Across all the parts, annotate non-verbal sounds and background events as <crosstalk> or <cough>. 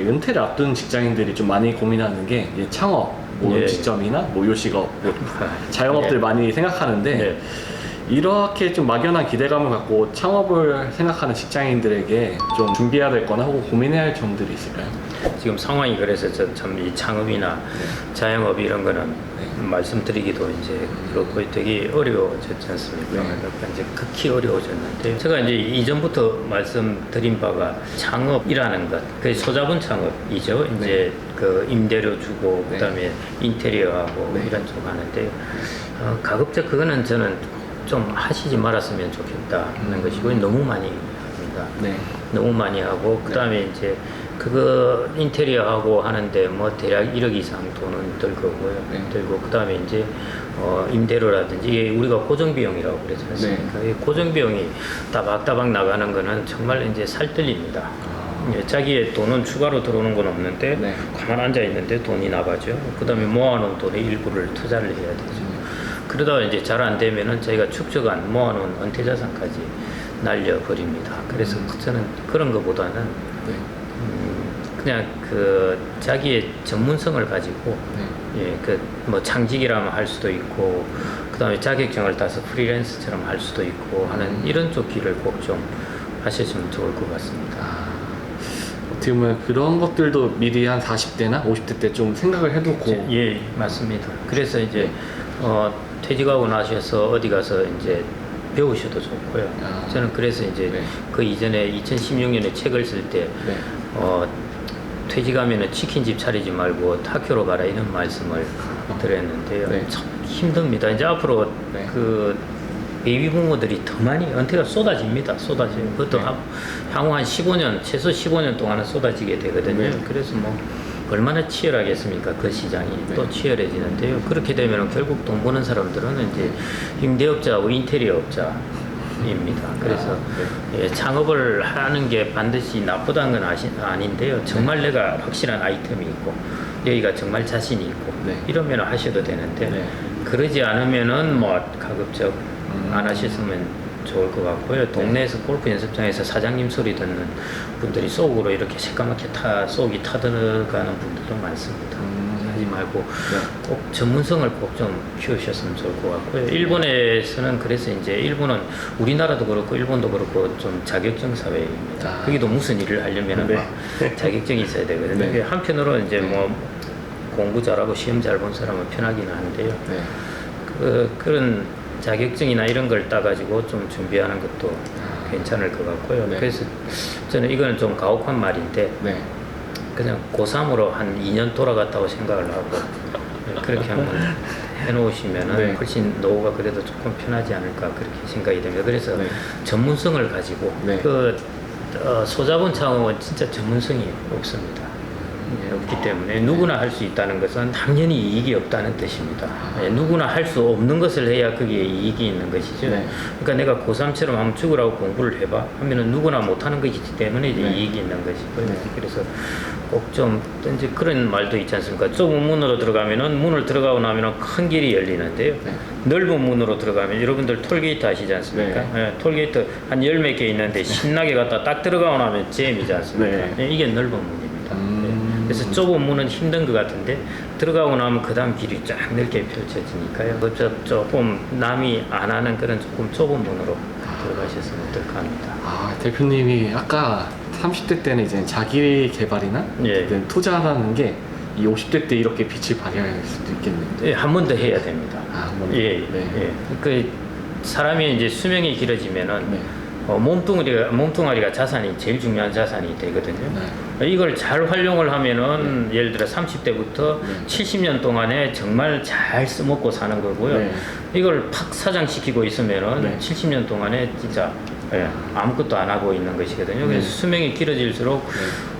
이제 은퇴를 앞둔 직장인들이 좀 많이 고민하는 게 이제 창업, 뭐 예. 음식점이나 뭐 요식업, 뭐 <laughs> 자영업들 예. 많이 생각하는데 네. 이렇게 좀 막연한 기대감을 갖고 창업을 생각하는 직장인들에게 좀 준비해야 될 거나 혹은 고민해야 할 점들이 있을까요? 지금 상황이 그래서 참 이 창업이나 자영업 이런 거는 말씀드리기도 이제 그렇고 되게 어려워졌지 않습니까? 네. 그러니까 이제 극히 어려워졌는데 제가 이제 이전부터 말씀드린 바가 창업이라는 것, 그 소자본 창업이죠. 이제 그 임대료 주고 네. 그다음에 인테리어하고 네. 이런 쪽 하는데 어, 가급적 그거는 저는 좀 하시지 말았으면 좋겠다는 것이고 너무 많이 합니다. 네. 너무 많이 하고 그다음에 이제 그거 인테리어하고 하는데 뭐 대략 1억 이상 돈은 들 거고요. 네. 들고 그다음에 이제 어 임대료라든지 이게 우리가 고정 비용이라고 그러지 않습니까? 네. 이 고정 비용이 따박따박 나가는 거는 정말 이제 살뜰립니다. 아. 예, 자기의 돈은 추가로 들어오는 건 없는데 네. 가만 앉아 있는데 돈이 나가죠. 그다음에 모아놓은 돈의 일부를 투자를 해야 되죠. 그러다가 이제 잘 안 되면은 저희가 축적한 모아놓은 은퇴 자산까지 날려 버립니다. 그래서 저는 그런 것보다는 네. 음, 그냥 그 자기의 전문성을 가지고 네. 예, 그 뭐 창직이라면 할 수도 있고 그다음에 자격증을 따서 프리랜서처럼 할 수도 있고 하는 이런 쪽 길을 꼭 좀 하셨으면 좋을 것 같습니다. 아, 어떻게 보면 그런 것들도 미리 한 40대나 50대 때 좀 생각을 해두고 예, 맞습니다. 그래서 이제 어, 퇴직하고 나셔서 어디 가서 이제 배우셔도 좋고요. 아. 저는 그래서 이제 네. 그 이전에 2016년에 책을 쓸때 네. 어, 퇴직하면은 치킨집 차리지 말고 학교로 가라 이런 말씀을 드렸는데요. 네. 참 힘듭니다. 이제 앞으로 네. 그 베이비 부모들이 더 많이 은퇴가 쏟아집니다. 쏟아져요. 그것도 네. 한- 향후 한 15년, 최소 15년 동안은 쏟아지게 되거든요. 네. 그래서 뭐 얼마나 치열하겠습니까? 그 시장이 네. 또 치열해지는데요. 그렇게 되면 결국 돈 버는 사람들은 이제 임대업자하고 인테리어업자 입니다. 그래서 아, 예, 창업을 하는 게 반드시 나쁘다는 건 아시, 아닌데요. 정말 내가 확실한 아이템이 있고 여기가 정말 자신이 있고 네. 이러면 하셔도 되는데 네. 그러지 않으면은 뭐 가급적 음. 안 하셨으면 좋을 것 같고요. 동네에서 골프 연습장에서 사장님 소리 듣는 분들이 속으로 이렇게 새까맣게 타 속이 타들어가는 분들도 많습니다. 음. 하지 말고 네. 꼭 전문성을 꼭 좀 키우셨으면 좋을 것 같고요. 일본에서는 그래서 이제 일본은 우리나라도 그렇고 일본도 그렇고 좀 자격증 사회입니다. 아. 거기도 무슨 일을 하려면은 네. 막 자격증이 있어야 되거든요. 네. 그게 한편으로 이제 뭐 공부 잘하고 시험 잘 본 사람은 편하기는 한데요. 네. 그, 그런 자격증이나 이런 걸 따가지고 좀 준비하는 것도 괜찮을 것 같고요. 네. 그래서 저는 이거는 좀 가혹한 말인데 네. 그냥 고3으로 한 2년 돌아갔다고 생각을 하고 그렇게 한번 해놓으시면은 네. 훨씬 노후가 그래도 조금 편하지 않을까 그렇게 생각이 됩니다. 그래서 네. 전문성을 가지고 네. 그 어, 소자본 창업은 진짜 전문성이 없습니다. 예, 없기 때문에 누구나 할 수 있다는 것은 당연히 이익이 없다는 뜻입니다. 예, 누구나 할 수 없는 것을 해야 거기에 이익이 있는 것이죠. 네. 그러니까 내가 고3처럼 한번 죽으라고 공부를 해봐 하면은 누구나 못하는 것이기 때문에 이제 네. 이익이 있는 것이고요. 네. 그래서 꼭 좀 이제 그런 말도 있지 않습니까? 좁은 문으로 들어가면은 문을 들어가고 나면은 큰 길이 열리는데요. 네. 넓은 문으로 들어가면 여러분들 톨게이트 아시지 않습니까? 네. 예, 톨게이트 한 열 몇 개 있는데 신나게 갔다 딱 들어가고 나면 잼이지 않습니까? 네. 예, 이게 넓은 문입니다. 음. 예, 그래서 좁은 문은 힘든 것 같은데 들어가고 나면 그 다음 길이 쫙 넓게 펼쳐지니까요. 그래서 조금 남이 안 하는 그런 조금 좁은 문으로 들어가셨으면 어떨까 합니다. 아, 대표님이 아까 30대 때는 이제 자기 개발이나 예. 투자라는 게 이 50대 때 이렇게 빛을 발휘할 수도 있겠네요. 예, 한 번 더 해야 됩니다. 아, 한 번 더. 예, 네. 예. 그 사람이 이제 수명이 길어지면은 네. 어, 몸뚱아리가 몸뚱아리가 자산이 제일 중요한 자산이 되거든요. 네. 이걸 잘 활용을 하면은 예를 들어 30대부터 네. 70년 동안에 정말 잘 써먹고 사는 거고요. 네. 이걸 팍 사장시키고 있으면은 네. 70년 동안에 진짜 예, 아무것도 안 하고 있는 것이거든요. 그래서 네. 수명이 길어질수록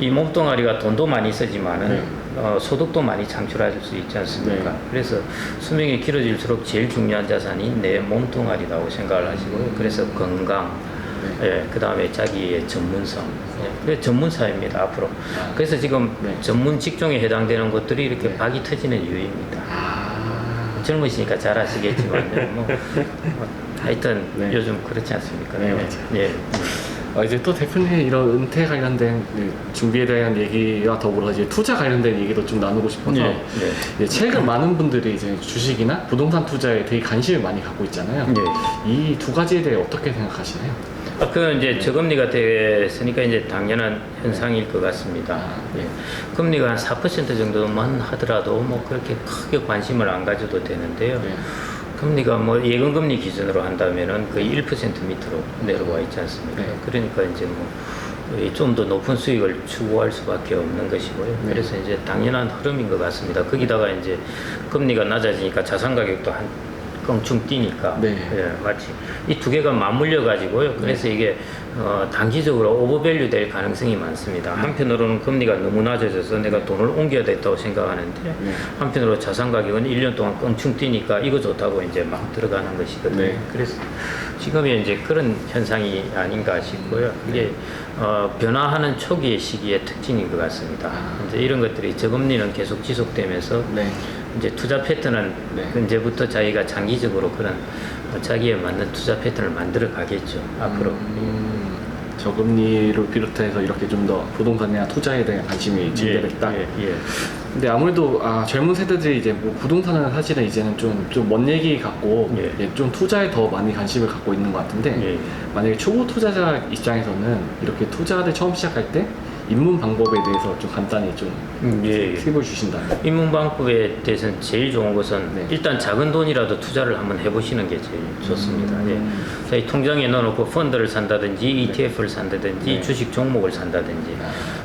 이 몸뚱아리가 돈도 많이 쓰지만은 네. 어, 소득도 많이 창출할 수 있지 않습니까? 네. 그래서 수명이 길어질수록 제일 중요한 자산이 내 몸뚱아리라고 생각을 하시고요. 그래서 건강, 네. 예, 그 다음에 자기의 전문성. 예, 그게 전문사입니다, 앞으로. 아. 그래서 지금 네. 전문 직종에 해당되는 것들이 이렇게 네. 박이 터지는 이유입니다. 아. 젊으시니까 잘 아시겠지만, 뭐, <laughs> 뭐, 하여튼 네. 요즘 그렇지 않습니까? 네, 예, 맞아요. 예. 아, 이제 또 대표님 이런 은퇴 관련된 그 준비에 대한 얘기와 더불어 이제 투자 관련된 얘기도 좀 나누고 싶어서 네, 네. 이제 최근 많은 분들이 이제 주식이나 부동산 투자에 되게 관심을 많이 갖고 있잖아요. 네. 이두 가지에 대해 어떻게 생각하시나요? 아, 그건 이제 저금리가 됐으니까 이제 당연한 현상일 것 같습니다. 아. 예. 금리가 한 4% 정도만 하더라도 뭐 그렇게 크게 관심을 안 가져도 되는데요. 네. 금리가 뭐 예금 금리 기준으로 한다면은 거의 1% 밑으로 내려와 있지 않습니까? 네. 그러니까 이제 뭐 좀더 높은 수익을 추구할 수밖에 없는 것이고요. 네. 그래서 이제 당연한 흐름인 것 같습니다. 거기다가 이제 금리가 낮아지니까 자산 가격도 한 껑충 뛰니까 네. 예, 마치 이 두 개가 맞물려 가지고요. 그래서 이게 어, 단기적으로 오버밸류 될 가능성이 많습니다. 한편으로는 금리가 너무 낮아져서 내가 돈을 옮겨야 됐다고 생각하는데 네. 한편으로 자산 가격은 1년 동안 껑충 뛰니까 이거 좋다고 이제 막 들어가는 것이거든요. 네. 그래서 지금이 이제 그런 현상이 아닌가 싶고요. 이게 어, 변화하는 초기의 시기의 특징인 것 같습니다. 이제 이런 것들이 저금리는 계속 지속되면서 네. 이제 투자 패턴은 네. 언제부터 자기가 장기적으로 그런 어, 자기에 맞는 투자 패턴을 만들어 가겠죠 앞으로. 음, 저금리를 비롯해서 이렇게 좀 더 부동산이나 투자에 대한 관심이 증대됐다. 예, 예. 근데 아무래도 아, 젊은 세대들이 이제 뭐 부동산은 사실은 이제는 좀 좀 먼 얘기 같고 예. 예, 좀 투자에 더 많이 관심을 갖고 있는 것 같은데 예. 만약에 초보 투자자 입장에서는 이렇게 투자를 처음 시작할 때 입문 방법에 대해서 좀 간단히 좀 음, 예, 예. 팁을 주신다면 입문 방법에 대해서는 제일 좋은 것은 네. 일단 작은 돈이라도 투자를 한번 해보시는 게 제일 좋습니다. 음. 예. 저희 통장에 넣어놓고 펀드를 산다든지 ETF를 산다든지 네. 주식 종목을 산다든지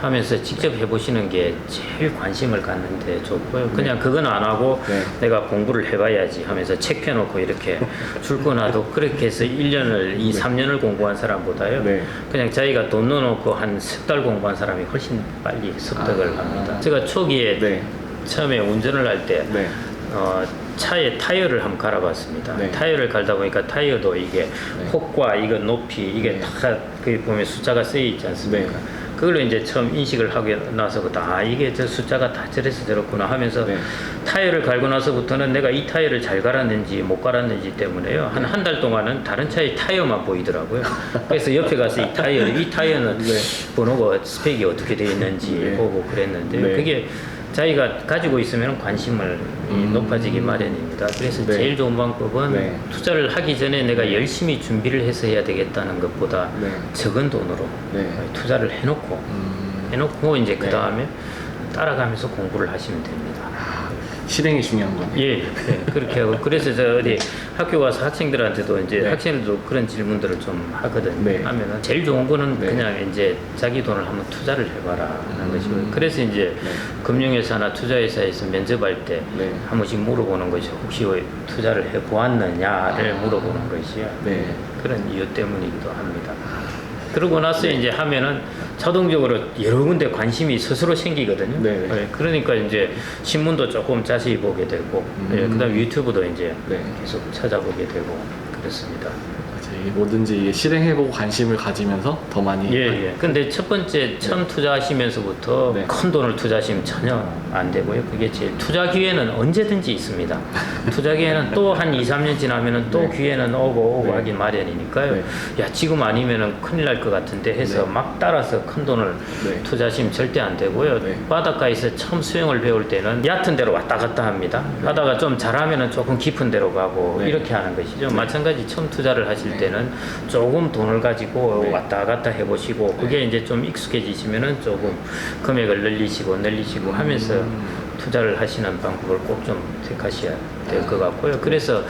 하면서 직접 해보시는 게 제일 관심을 갖는데 좋고요. 그냥 그건 안 하고 네. 내가 공부를 해봐야지 하면서 책 펴놓고 이렇게 <laughs> 줄거나도 그렇게 해서 1년을, 2, 3년을 공부한 사람보다요. 네. 그냥 자기가 돈 넣어놓고 한 석 달 공부한 사람 이 훨씬 빨리 습득을 아. 합니다. 제가 초기에 네. 처음에 운전을 할때 네. 어, 차에 타이어를 한번 갈아봤습니다. 네. 타이어를 갈다 보니까 타이어도 이게 폭과 이거 높이 이게 네. 다그 보면 숫자가 쓰여 있지 않습니까? 네. 그걸로 이제 처음 인식을 하고 나서부터 아 이게 저 숫자가 다 저래서 저렇구나 하면서 네. 타이어를 갈고 나서부터는 내가 이 타이어를 잘 갈았는지 못 갈았는지 때문에요 한 한 달 동안은 다른 차의 타이어만 보이더라고요. 그래서 옆에 가서 이 타이어 이 타이어는 네. 번호가 스펙이 어떻게 되어 있는지 네. 보고 그랬는데 네. 그게 자기가 가지고 있으면 관심을 이 음. 높아지기 마련입니다. 그래서 네. 제일 좋은 방법은 네. 투자를 하기 전에 내가 열심히 준비를 해서 해야 되겠다는 것보다 네. 적은 돈으로 네. 투자를 해놓고 음, 해놓고 이제 그 네. 다음에 따라가면서 공부를 하시면 됩니다. 아, 실행이 중요한 거네요. 예, 예, 그렇게 하고 그래서 저 어디 학교 가서 학생들한테도 이제 네. 학생들도 그런 질문들을 좀 하거든요. 네. 하면은 제일 좋은 거는 네. 그냥 이제 자기 돈을 한번 투자를 해봐라 하는 음. 것이고요. 그래서 이제 네. 금융회사나 투자회사에서 면접할 때한 네. 번씩 물어보는 것이 혹시 왜 투자를 해 보았느냐를 아. 물어보는 것이요. 네. 그런 이유 때문이기도 합니다. 그러고 나서 이제 하면은 자동적으로 여러 군데 관심이 스스로 생기거든요. 네, 네. 예, 그러니까 이제 신문도 조금 자세히 보게 되고, 음. 예, 그다음 유튜브도 이제 네. 계속 찾아보게 되고 그렇습니다. 이게 뭐든지 이게 실행해보고 관심을 가지면서 더 많이 예, 예. 근데 첫 번째 처음 투자하시면서부터 네. 큰 돈을 투자하시면 전혀 안 되고요. 그게 제일 투자 기회는 언제든지 있습니다. <laughs> 투자 기회는 또 한 2, 3년 지나면은 또 네. 기회는 오고 오고 네. 하긴 마련이니까요. 네. 야, 지금 아니면은 큰일 날 것 같은데 해서 네. 막 따라서 큰 돈을 네. 투자하시면 절대 안 되고요. 네. 바닷가에서 처음 수영을 배울 때는 얕은 데로 왔다 갔다 합니다. 하다가 좀 잘하면은 조금 깊은 데로 가고 네. 이렇게 하는 것이죠. 마찬가지 처음 투자를 하실 네. 때는 조금 돈을 가지고 네. 왔다 갔다 해보시고 그게 이제 좀 익숙해지시면은 조금 금액을 늘리시고 늘리시고 하면서 음. 투자를 하시는 방법을 꼭 좀 택하셔야 될 것 같고요. 그래서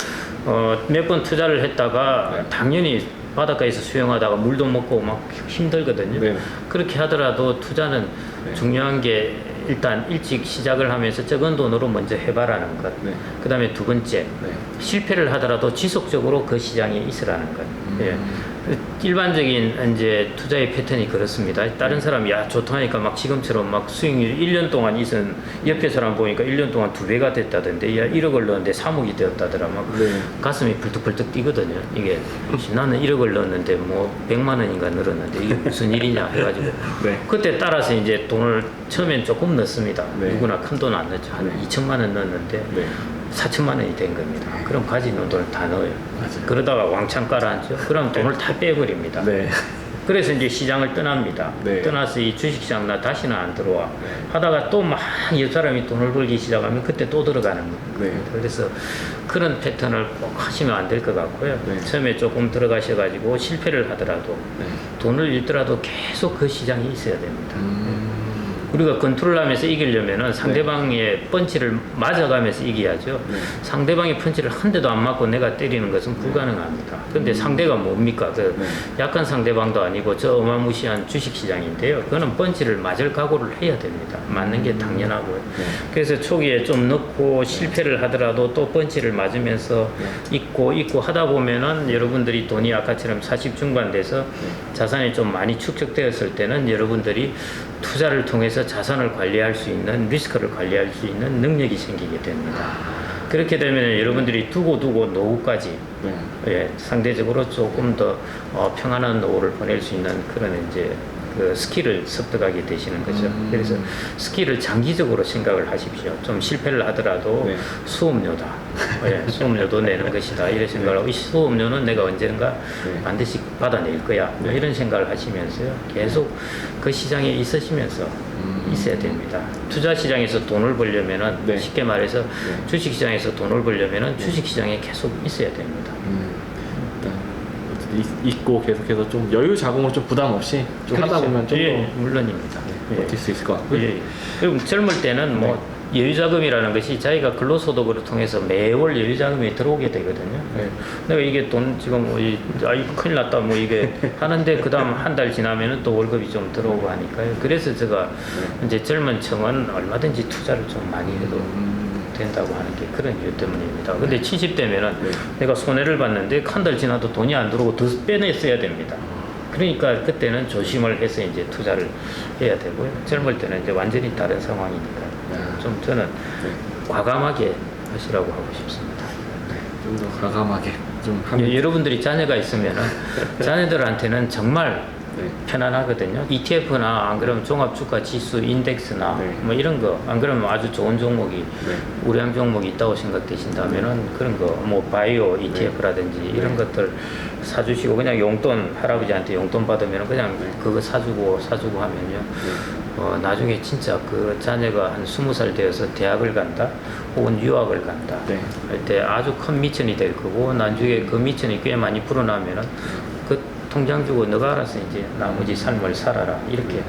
어, 몇 번 투자를 했다가 네. 당연히 바닷가에서 수영하다가 물도 먹고 막 힘들거든요. 네. 그렇게 하더라도 투자는 네. 중요한 게 일단 일찍 시작을 하면서 적은 돈으로 먼저 해봐라는 것. 네. 그 다음에 두 번째, 네. 실패를 하더라도 지속적으로 그 시장에 있으라는 것. 음. 예. 일반적인 이제 투자의 패턴이 그렇습니다. 다른 사람이 야 좋다 하니까 막 지금처럼 막 수익률 1년 동안 있은 옆에 사람 보니까 1년 동안 두 배가 됐다던데 야 1억을 넣었는데 3억이 되었다더라 막 네. 가슴이 불뚝불뚝 뛰거든요. 이게 나는 1억을 넣었는데 뭐 100만 원인가 늘었는데 이게 무슨 일이냐 해가지고 <laughs> 네. 그때 따라서 이제 돈을 처음엔 조금 넣습니다. 네. 누구나 큰 돈 안 넣죠. 한 네. 2천만 원 넣었는데 네. 4천만 원이 된 겁니다. 그럼 가지고 있는 돈을 다 넣어요. 맞아요. 그러다가 왕창 깔아앉죠. 그럼 돈을 다 빼버립니다. 네. 그래서 이제 시장을 떠납니다. 네. 떠나서 이 주식시장 나 다시는 안 들어와. 하다가 또 막 옆 사람이 돈을 벌기 시작하면 그때 또 들어가는 겁니다. 네. 그래서 그런 패턴을 꼭 하시면 안 될 것 같고요. 네. 처음에 조금 들어가셔가지고 실패를 하더라도 네. 돈을 잃더라도 계속 그 시장이 있어야 됩니다. 음. 우리가 컨트롤하면서 이기려면은 상대방의 펀치를 맞아가면서 이겨야죠. 네. 상대방의 펀치를 한 대도 안 맞고 내가 때리는 것은 불가능합니다. 근데 상대가 뭡니까? 그 네. 약한 상대방도 아니고 저 어마무시한 주식시장인데요. 그거는 펀치를 맞을 각오를 해야 됩니다. 맞는 게 당연하고요. 네. 그래서 초기에 좀 넣고 실패를 하더라도 또 펀치를 맞으면서 네. 있고 있고 하다 보면은 여러분들이 돈이 아까처럼 40 중반 돼서 네. 자산이 좀 많이 축적되었을 때는 여러분들이 투자를 통해서 자산을 관리할 수 있는 리스크를 관리할 수 있는 능력이 생기게 됩니다. 그렇게 되면 여러분들이 두고 두고 노후까지 네. 예, 상대적으로 조금 더 어, 평안한 노후를 보낼 수 있는 그런 이제 그 스킬을 습득하게 되시는 거죠. 음. 그래서 스킬을 장기적으로 생각을 하십시오. 좀 실패를 하더라도 네. 수업료다. 예, 수업료도 내는 것이다. 이런 생각을 하고 이 수업료는 내가 언젠가 네. 반드시 받아낼 거야. 뭐 네. 이런 생각을 하시면서요. 계속 그 시장에 있으시면서 음. 있어야 됩니다. 투자 시장에서 돈을 벌려면은 네. 쉽게 말해서 네. 주식 시장에서 돈을 벌려면은 주식 시장에 계속 있어야 됩니다. 음. 있- 있고 계속해서 좀 여유 자금을 좀 부담 없이 좀 하다 그렇죠. 보면 좀더 예, 물론입니다. 예. 버틸 수 있을 것 같고요. 예. 그럼 젊을 때는 뭐 여유자금이라는 것이 자기가 근로소득으로 통해서 매월 여유자금이 들어오게 되거든요. 네. 내가 이게 돈 지금 뭐 이, 아이 큰일 났다 뭐 이게 <laughs> 하는데 그 다음 한 달 지나면은 또 월급이 좀 들어오고 하니까요. 그래서 제가 이제 젊은 층은 얼마든지 투자를 좀 많이 해도 음. 된다고 하는 게 그런 이유 때문입니다. 근데 70대면은 네. 내가 손해를 봤는데 한 달 지나도 돈이 안 들어오고 더 빼냈어야 됩니다. 그러니까 그때는 조심을 해서 이제 투자를 해야 되고요. 젊을 때는 이제 완전히 다른 상황이니까 네. 좀 저는 네. 과감하게 하시라고 하고 싶습니다. 좀더 과감하게 좀 예, 여러분들이 자녀가 있으면은 자녀들한테는 정말 네. 편안하거든요. ETF나 안 그러면 종합주가 지수 인덱스나 네. 뭐 이런 거 안 그러면 아주 좋은 종목이 네. 우량 종목이 있다고 생각되신다면은 그런 거 뭐 바이오 ETF라든지 네. 이런 것들 사주시고 그냥 용돈 할아버지한테 용돈 받으면 그냥 그거 사주고 사주고 하면요. 어, 나중에 진짜 그 자녀가 한 스무 살 되어서 대학을 간다 혹은 유학을 간다 네. 할때 아주 큰 미천이 될 거고 나중에 그 미천이 꽤 많이 불어나면은 그 통장 주고 너가 알아서 이제 나머지 삶을 살아라. 이렇게